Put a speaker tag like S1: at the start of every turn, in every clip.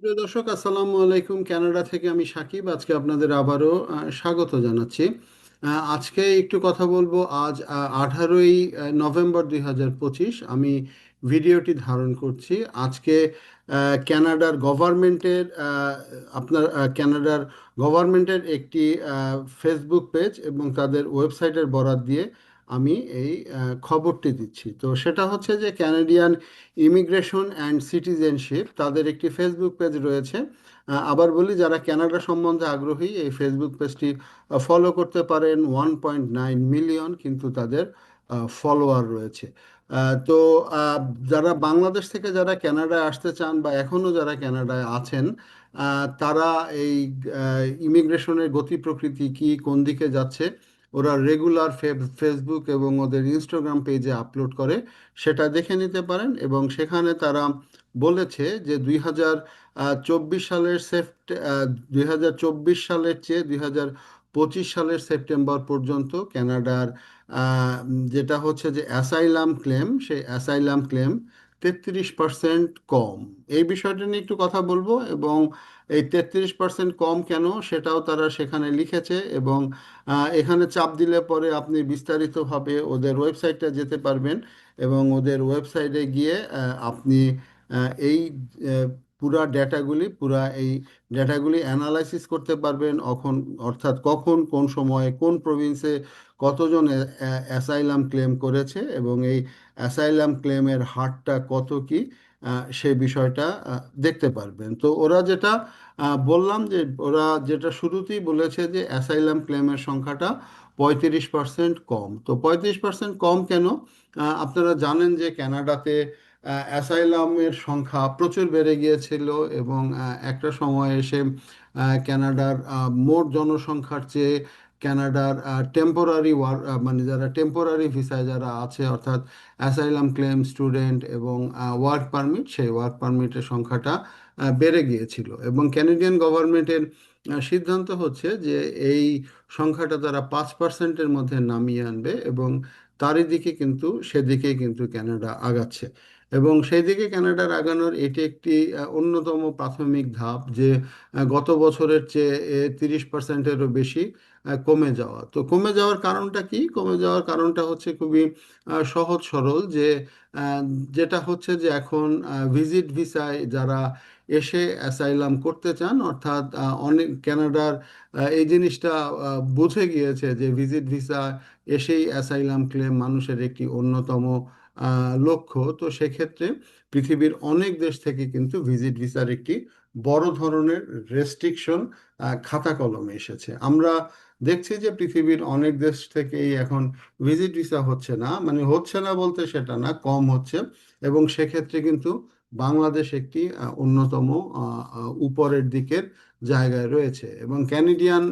S1: প্রিয় দর্শক, আসসালামু আলাইকুম। কানাডা থেকে আমি সাকিব। আজকে আপনাদের আবারও স্বাগত জানাচ্ছি। আজকে একটু কথা বলব। আজ আঠারোই নভেম্বর দুই হাজার পঁচিশ আমি ভিডিওটি ধারণ করছি। আজকে ক্যানাডার গভর্নমেন্টের আপনার ক্যানাডার গভর্নমেন্টের একটি ফেসবুক পেজ এবং তাদের ওয়েবসাইটের বরাত দিয়ে আমি এই খবরটি দিচ্ছি। তো সেটা হচ্ছে যে ক্যানাডিয়ান ইমিগ্রেশন অ্যান্ড সিটিজেনশিপ তাদের একটি ফেসবুক পেজ রয়েছে। আবার বলি যারা কানাডা সম্বন্ধে আগ্রহী, এই ফেসবুক পেজটি ফলো করতে পারেন। ওয়ান পয়েন্ট নাইন মিলিয়ন কিন্তু তাদের ফলোয়ার রয়েছে। তো যারা বাংলাদেশ থেকে যারা কানাডায় আসতে চান বা এখনও যারা কানাডায় আছেন তারা এই ইমিগ্রেশনের গতি প্রকৃতি কি, কোন দিকে যাচ্ছে ওরা রেগুলার ফেসবুক এবং ওদের ইনস্টাগ্রাম পেজে আপলোড করে। সেটা দেখে নিতে পারেন এবং সেখানে তারা বলেছে যে দুই হাজার চব্বিশ সালের সেপ্ট দুই হাজার চব্বিশ সালের চেয়ে দুই হাজার পঁচিশ সালের সেপ্টেম্বর পর্যন্ত কানাডার আহ, যেটা হচ্ছে যে অ্যাসাইলাম ক্লেম সেই অ্যাসাইলাম ক্লেম তেত্রিশ পার্সেন্ট কম। এই বিষয়টা নিয়ে একটু কথা বলব এবং এই তেত্রিশ পার্সেন্ট কম কেন সেটাও তারা সেখানে লিখেছে এবং এখানে চাপ দিলে পরে আপনি বিস্তারিতভাবে ওদের ওয়েবসাইটটা যেতে পারবেন এবং ওদের ওয়েবসাইটে গিয়ে আপনি এই পুরা ডেটাগুলি, পুরা এই ডেটাগুলি অ্যানালাইসিস করতে পারবেন অখন অর্থাৎ কখন, কোন সময়ে, কোন প্রভিন্সে কতজন অ্যাসাইলাম ক্লেম করেছে এবং এই অ্যাসাইলাম ক্লেমের হারটা কত কি সে বিষয়টা দেখতে পারবেন। তো ওরা যেটা বললাম যে ওরা যেটা শুরুতেই বলেছে যে অ্যাসাইলাম ক্লেমের সংখ্যাটা পঁয়ত্রিশ পার্সেন্ট কম। তো পঁয়ত্রিশ পার্সেন্ট কম কেন? আপনারা জানেন যে কানাডাতে অ্যাসাইলামের সংখ্যা প্রচুর বেড়ে গিয়েছিল এবং একটা সময় এসে আহ, কানাডার মোট জনসংখ্যার চেয়ে ক্যানাডার টেম্পোরারি ওয়ার মানে যারা টেম্পোরারি ভিসায় যারা আছে অর্থাৎ অ্যাসাইলাম ক্লেম স্টুডেন্ট এবং ওয়ার্ক পারমিট সেই ওয়ার্ক পারমিটের সংখ্যাটা বেড়ে গিয়েছিল এবং ক্যানাডিয়ান গভর্নমেন্টের সিদ্ধান্ত হচ্ছে যে এই সংখ্যাটা তারা পাঁচ পার্সেন্টের মধ্যে নামিয়ে আনবে এবং তারই দিকে কিন্তু সেদিকে কিন্তু কানাডা আগাচ্ছে। এবং সেই দিকে কানাডার আগানোর এটি একটি অন্যতম প্রাথমিক ধাপ যে গত বছরের চেয়ে তিরিশ পার্সেন্টেরও বেশি কমে যাওয়া। তো কমে যাওয়ার কারণটা কি? কমে যাওয়ার কারণটা হচ্ছে খুবই সহজ সরল যে যেটা হচ্ছে যে এখন ভিজিট ভিসায় যারা এসে অ্যাসাইলাম করতে চান, অর্থাৎ অনেক ক্যানাডার এই জিনিসটা বুঝে গিয়েছে যে ভিজিট ভিসা এসেই অ্যাসাইলাম ক্লেম মানুষের একটি অন্যতম লক্ষ্য। তো সেক্ষেত্রে পৃথিবীর অনেক দেশ থেকে কিন্তু ভিজিট ভিসার একটি বড় ধরনের রেস্ট্রিকশন খাতা কলমে এসেছে। আমরা দেখছি যে পৃথিবীর অনেক দেশ থেকেই এখন ভিজিট ভিসা হচ্ছে না। মানে হচ্ছে না বলতে সেটা না, কম হচ্ছে। এবং সেক্ষেত্রে কিন্তু বাংলাদেশ একটি অন্যতম উপরের দিকের জায়গায় রয়েছে। এবং ক্যানেডিয়ান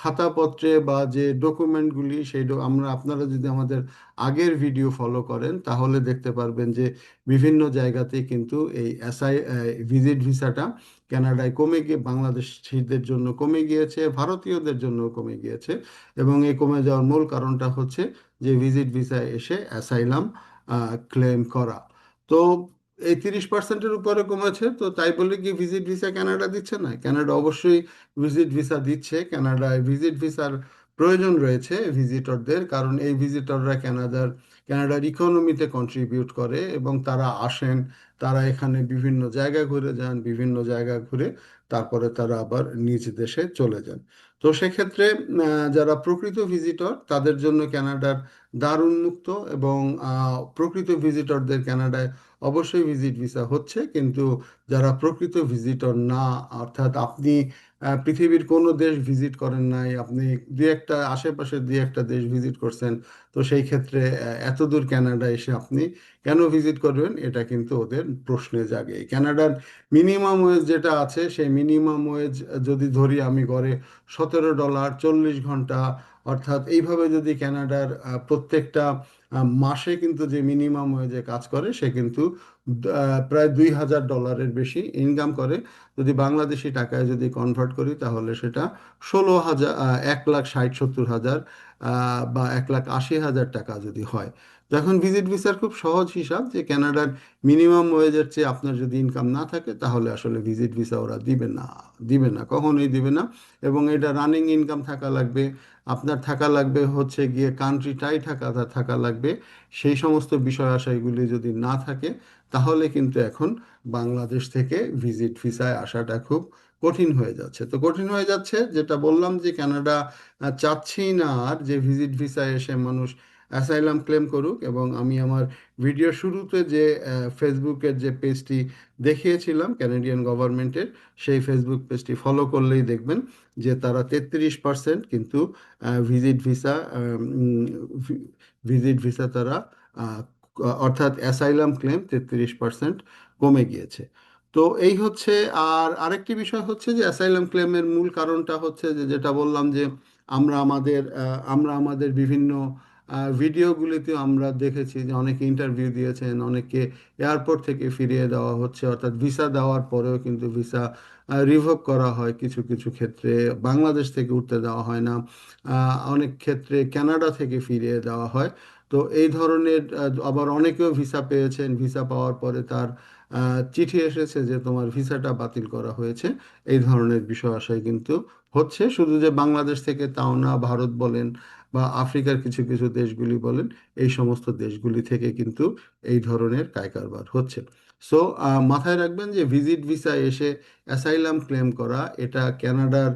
S1: খাতাপত্রে বা যে ডকুমেন্টগুলি সেই আমরা, আপনারা যদি আমাদের আগের ভিডিও ফলো করেন, তাহলে দেখতে পারবেন যে বিভিন্ন জায়গাতে কিন্তু এই এসআই ভিজিট ভিসাটা কানাডায় কমে গিয়ে, বাংলাদেশিদের জন্য কমে গিয়েছে, ভারতীয়দের জন্য কমে গিয়েছে এবং এই কমে যাওয়ার মূল কারণটা হচ্ছে যে ভিজিট ভিসায় এসে অ্যাসাইলাম ক্লেম করা। তো এই তিরিশ পার্সেন্টের উপরে কমেছে তো তাই বলে কি ভিজিট ভিসা কানাডা দিচ্ছে না? কানাডা অবশ্যই ভিজিট ভিসা দিচ্ছে। কানাডায় ভিজিট ভিসার প্রয়োজন রয়েছে ভিজিটরদের কারণ এই ভিজিটররা কানাডার কানাডার ইকোনমিতে কন্ট্রিবিউট করে এবং তারা আসেন, তারা এখানে বিভিন্ন জায়গা ঘুরে যান, বিভিন্ন জায়গা ঘুরে তারপরে তারা আবার নিজ দেশে চলে যান। তো সেক্ষেত্রে যারা প্রকৃত ভিজিটর তাদের জন্য কানাডার দ্বার উন্মুক্ত এবং প্রকৃত ভিজিটরদের কানাডায় অবশ্যই ভিজিট ভিসা হচ্ছে, কিন্তু যারা প্রকৃত ভিজিটর না, অর্থাৎ আপনি পৃথিবীর কোনো দেশ ভিজিট করেন নাই। আপনি দু একটা আশেপাশে দু একটা দেশ ভিজিট করছেন তো সেই ক্ষেত্রে এত দূর কানাডা এসে আপনি কেন ভিজিট করবেন? এটা কিন্তু ওদের প্রশ্নে জাগে। ক্যানাডার মিনিমাম ওয়েজ যেটা আছে সেই মিনিমাম ওয়েজ যদি ধরি আমি গড়ে সতেরো ডলার চল্লিশ ঘণ্টা। অর্থাৎ এইভাবে যদি কানাডার আহ, প্রত্যেকটা মাসে কিন্তু যে মিনিমাম ওয়েজে কাজ করে সে কিন্তু প্রায় দুই হাজার ডলারের বেশি ইনকাম করে। যদি বাংলাদেশি টাকায় যদি কনভার্ট করি, তাহলে সেটা ষোলো হাজার এক লাখ ষাট সত্তর হাজার বা এক লাখ আশি হাজার টাকা যদি হয়। এখন ভিজিট ভিসার খুব সহজ হিসাব যে কানাডার মিনিমাম ওয়েজের চেয়ে আপনার যদি ইনকাম না থাকে তাহলে আসলে ভিজিট ভিসা ওরা দিবে না দিবে না কখনোই দিবে না। এবং এটা রানিং ইনকাম থাকা লাগবে আপনার থাকা লাগবে হচ্ছে গিয়ে কান্ট্রিটাই থাকা থাকা লাগবে। সেই সমস্ত বিষয় আশাইগুলি যদি না থাকে তাহলে কিন্তু এখন বাংলাদেশ থেকে ভিজিট ভিসায় আসাটা খুব কঠিন হয়ে যাচ্ছে। তো কঠিন হয়ে যাচ্ছে যেটা বললাম যে আহ, চাচ্ছেই না আর যে ভিজিট ভিসায় এসে মানুষ অ্যাসাইলাম ক্লেম করুক এবং আমি আমার ভিডিও শুরুতে যে ফেসবুকের যে পেজটি দেখিয়েছিলাম ক্যানাডিয়ান গভর্নমেন্টের সেই ফেসবুক পেজটি ফলো করলেই দেখবেন যে তারা তেত্রিশ পার্সেন্ট কিন্তু ভিজিট ভিসা ভিজিট ভিসা তারা অর্থাৎ অ্যাসাইলাম ক্লেম তেত্রিশ পার্সেন্ট কমে গিয়েছে। তো এই হচ্ছে, আর আরেকটি বিষয় হচ্ছে যে অ্যাসাইলাম ক্লেমের মূল কারণটা হচ্ছে যে, যেটা বললাম যে আমরা আমাদের আমরা আমাদের বিভিন্ন ভিডিওগুলিতে আমরা দেখেছি যে অনেকে ইন্টারভিউ দিয়েছেন অনেকে এয়ারপোর্ট থেকে ফিরিয়ে দেওয়া হচ্ছে, অর্থাৎ ভিসা দেওয়ার পরেও কিন্তু ভিসা রিভোক করা হয় কিছু কিছু ক্ষেত্রে। বাংলাদেশ থেকে উঠতে দেওয়া হয় না অনেক ক্ষেত্রে কানাডা থেকে ফিরিয়ে দেওয়া হয়। তো এই ধরনের আবার অনেকেও ভিসা পেয়েছেন। ভিসা পাওয়ার পরে তার চিঠি এসেছে যে তোমার ভিসাটা বাতিল করা হয়েছে। এই ধরনের বিষয় আশায় কিন্তু হচ্ছে। শুধু যে বাংলাদেশ থেকে তাও না, ভারত বলেন বা আফ্রিকার কিছু কিছু দেশগুলি বলেন, এই সমস্ত দেশগুলি থেকে কিন্তু এই ধরনের কায়কারবার হচ্ছে। সো মাথায় রাখবেন যে ভিজিট ভিসা এসে অ্যাসাইলাম ক্লেম করা, এটা ক্যানাডার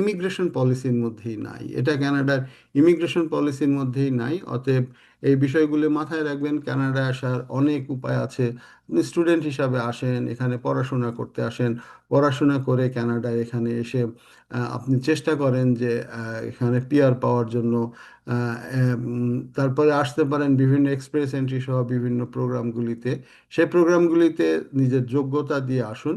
S1: ইমিগ্রেশন পলিসির মধ্যেই নাই। এটা ক্যানাডার ইমিগ্রেশন পলিসির মধ্যেই নাই, অতএব এই বিষয়গুলো মাথায় রাখবেন। কানাডায় আসার অনেক উপায় আছে। স্টুডেন্ট হিসাবে আসেন, এখানে পড়াশোনা করতে আসেন। পড়াশোনা করে কানাডায় এখানে এসে আপনি চেষ্টা করেন যে এখানে পিআর পাওয়ার জন্য তারপরে আসতে পারেন বিভিন্ন এক্সপ্রেস এন্ট্রি সহ বিভিন্ন প্রোগ্রামগুলিতে। সেই প্রোগ্রামগুলিতে নিজের যোগ্যতা দিয়ে আসুন।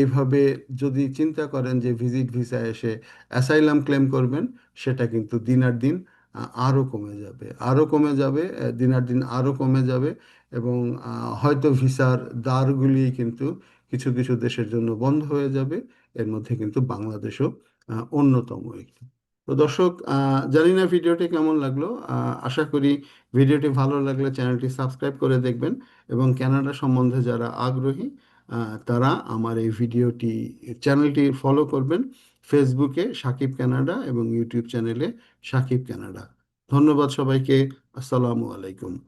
S1: এইভাবে যদি চিন্তা করেন যে ভিজিট ভিসা এসে অ্যাসাইলাম ক্লেম করবেন, সেটা কিন্তু দিন আর দিন আহ, আরও কমে যাবে। আরও কমে যাবে আহ, দিন আর দিন আরও কমে যাবে এবং হয়তো ভিসার দ্বারগুলি কিন্তু কিছু কিছু দেশের জন্য বন্ধ হয়ে যাবে। এর মধ্যে কিন্তু বাংলাদেশও অন্যতম একটি। তো দর্শক জানি না ভিডিওটি কেমন লাগল। আশা করি ভিডিওটি ভালো লাগলে চ্যানেলটি সাবস্ক্রাইব করে দেখবেন এবং ক্যানাডা সম্বন্ধে যারা আগ্রহী তারা আমার এই ভিডিওটি চ্যানেলটি ফলো করবেন। ফেসবুকে সাকিব কানাডা এবং ইউটিউব চ্যানেলে সাকিব কানাডা ধন্যবাদ সবাইকে। আসসালামু আলাইকুম।